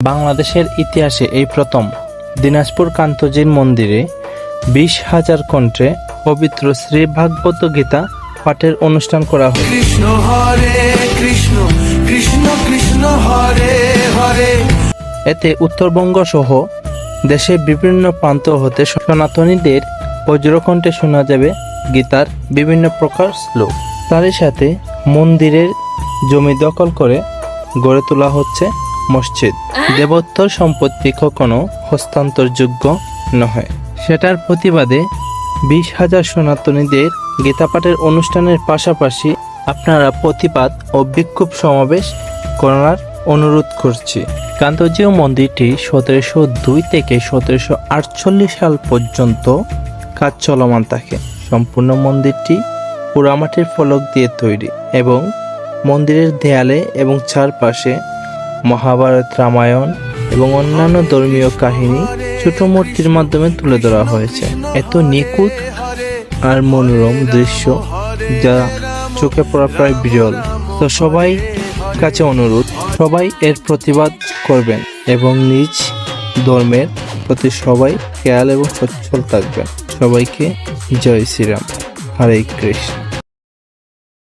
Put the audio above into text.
বাংলাদেশের ইতিহাসে এই প্রথম দিনাজপুর কান্তজির মন্দিরে বিশ হাজার কণ্ঠে পবিত্র শ্রী ভাগবত গীতা পাঠের অনুষ্ঠান করা হয়। কৃষ্ণ হরে কৃষ্ণ কৃষ্ণ কৃষ্ণ হরে হরে। এতে উত্তরবঙ্গ সহ দেশের বিভিন্ন প্রান্ত হতে সনাতনীদের বজ্রকণ্ঠে শোনা যাবে গীতার বিভিন্ন প্রকার শ্লোক। তারই সাথে মন্দিরের জমি দখল করে গড়ে তোলা হচ্ছে মসজিদ। দেবোত্তর সম্পত্তি কখনো হস্তান্তরযোগ্য নয় সেটার প্রতিবাদে বিশ হাজার সনাতনীদের গীতাপাঠের অনুষ্ঠানের পাশাপাশি আপনারা প্রতিবাদ ও বিক্ষোভ সমাবেশ করার অনুরোধ করছি। কান্তজীয় মন্দিরটি সতেরোশো দুই থেকে সতেরোশো আটচল্লিশ সাল পর্যন্ত কাজ চলমান থাকে। সম্পূর্ণ মন্দিরটি পোড়ামাটির ফলক দিয়ে তৈরি এবং মন্দিরের দেয়ালে এবং চারপাশে মহাভারত রামায়ণ এবং অন্যান্য ধর্মীয় কাহিনী ছোট মূর্তির মাধ্যমে তুলে ধরা হয়েছে। এত নিখুঁত আর মনোরম দৃশ্য যা চোখে পড়া প্রায় বিরল। তো সবাই কাছে অনুরোধ, সবাই এর প্রতিবাদ করবেন এবং নিজ ধর্মের প্রতি সবাই খেয়াল এবং সচ্ছল থাকবেন। সবাইকে জয় শ্রীরাম। হরে কৃষ্ণ।